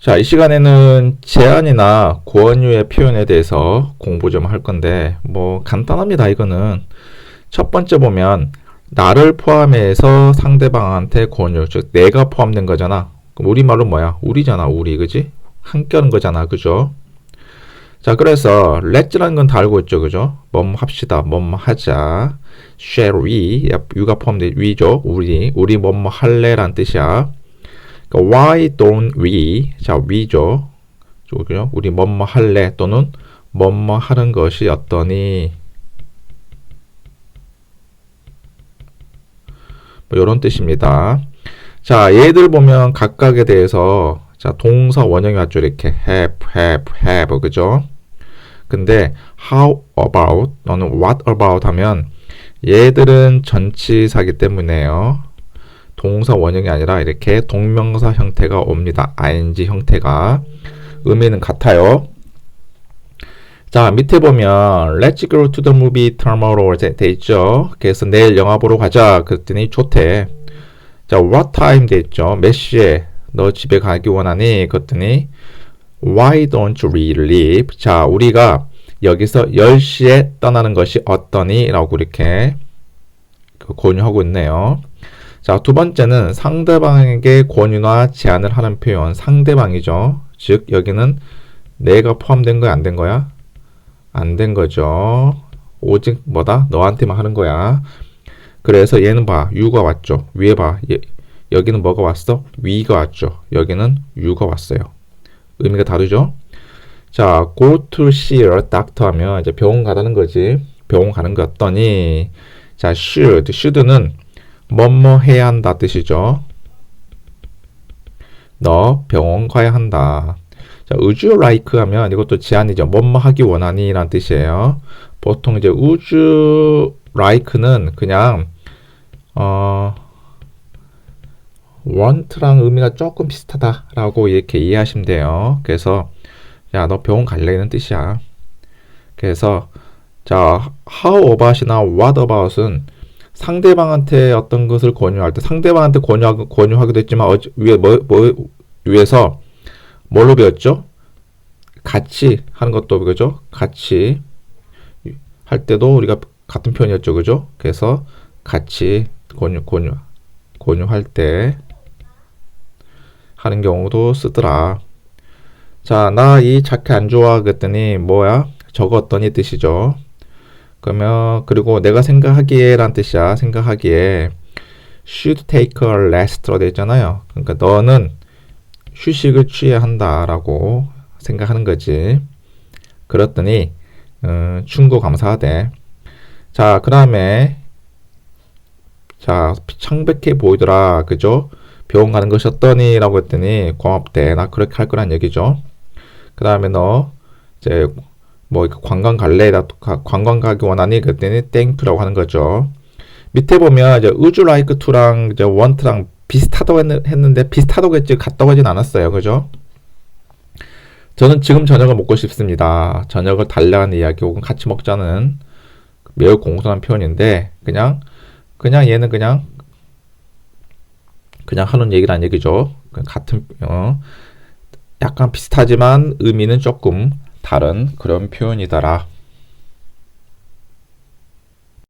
자, 이 시간에는 제안이나 고언유의 표현에 대해서 공부 좀 할 건데, 뭐, 간단합니다, 이거는. 첫 번째 보면, 나를 포함해서 상대방한테 고언유, 즉, 내가 포함된 거잖아. 그럼 우리말로 뭐야? 우리잖아, 우리, 그지? 함께 하는 거잖아, 그죠? 자, 그래서, let's라는 건 다 알고 있죠, 그죠? 뭐뭐 합시다, 뭐뭐 하자. shall we, you가 포함된 we죠, 우리. 우리 뭐뭐 할래란 뜻이야. 그러니까 why don't we? 자, we죠. 저기요. 우리 뭐뭐 할래 또는 뭐뭐 하는 것이 어떠니? 뭐 이런 뜻입니다. 자, 얘들 보면 각각에 대해서 자, 동사 원형이 왔죠. 이렇게 have, have, have. 그죠? 근데 how about 또는 what about 하면 얘들은 전치사기 때문에요. 동사 원형이 아니라 이렇게 동명사 형태가 옵니다. ing 형태가 의미는 같아요. 자 밑에 보면 Let's go to the movie tomorrow 돼, 돼 있죠. 그래서 내일 영화 보러 가자. 그랬더니 좋대. 자 what time 돼 있죠. 몇 시에 너 집에 가기 원하니? 그랬더니 Why don't we leave? 자 우리가 여기서 10시에 떠나는 것이 어떠니? 라고 이렇게 그 권유하고 있네요. 자, 두 번째는 상대방에게 권유나 제안을 하는 표현, 상대방이죠. 즉, 여기는 내가 포함된 거야, 안 된 거야? 안 된 거죠. 오직 뭐다? 너한테만 하는 거야. 그래서 얘는 봐, 유가 왔죠. 위에 봐, 얘, 여기는 뭐가 왔어? 위가 왔죠. 여기는 유가 왔어요. 의미가 다르죠? 자, go to see a doctor 하면 이제 병원 가다는 거지. 병원 가는 거 어떠니? 자, should, should는 뭐뭐 해야 한다 뜻이죠. 너 병원 가야 한다. 자, would you like 하면 이것도 제안이죠. 뭐뭐 하기 원하니? 라는 뜻이에요. 보통 이제 would you like는 그냥, 어, want랑 의미가 조금 비슷하다라고 이렇게 이해하시면 돼요. 그래서, 야, 너 병원 갈래는 뜻이야. 그래서, 자, how about이나 what about은 상대방한테 어떤 것을 권유할 때 상대방한테 권유하, 권유하기도 했지만 어, 위에 뭐, 뭐 위에서 뭘로 배웠죠? 같이 하는 것도 그죠? 같이 할 때도 우리가 같은 표현이었죠, 그죠? 그래서 같이 권유 권유 권유할 때 하는 경우도 쓰더라. 자, 나 이 자켓 안 좋아 그랬더니 뭐야? 어떠니 뜻이죠. 그러면 그리고 내가 생각하기에란 뜻이야. 생각하기에 should take a rest로 되어 있잖아요. 그러니까 너는 휴식을 취해야 한다라고 생각하는 거지. 그랬더니 음, 충고 감사하대. 자, 그 다음에 자, 창백해 보이더라. 그죠? 병원 가는 것이 어떠니? 라고 했더니 고맙대. 나 그렇게 할 거란 얘기죠. 그 다음에 너 이제 뭐 관광 갈래? 나 관광 가기 원하니? 그랬더니 땡투라고 하는 거죠. 밑에 보면 이제 우주 라이크 투랑 이제 원트랑 비슷하다고 했는데 비슷하다고 했지 같다고 하진 않았어요. 그죠? 저는 지금 저녁을 먹고 싶습니다. 저녁을 달라는 이야기 혹은 같이 먹자는 매우 공손한 표현인데 그냥 그냥 얘는 그냥 그냥 하는 얘기란 얘기죠. 같은 어, 약간 비슷하지만 의미는 조금 다른 그런 표현이더라.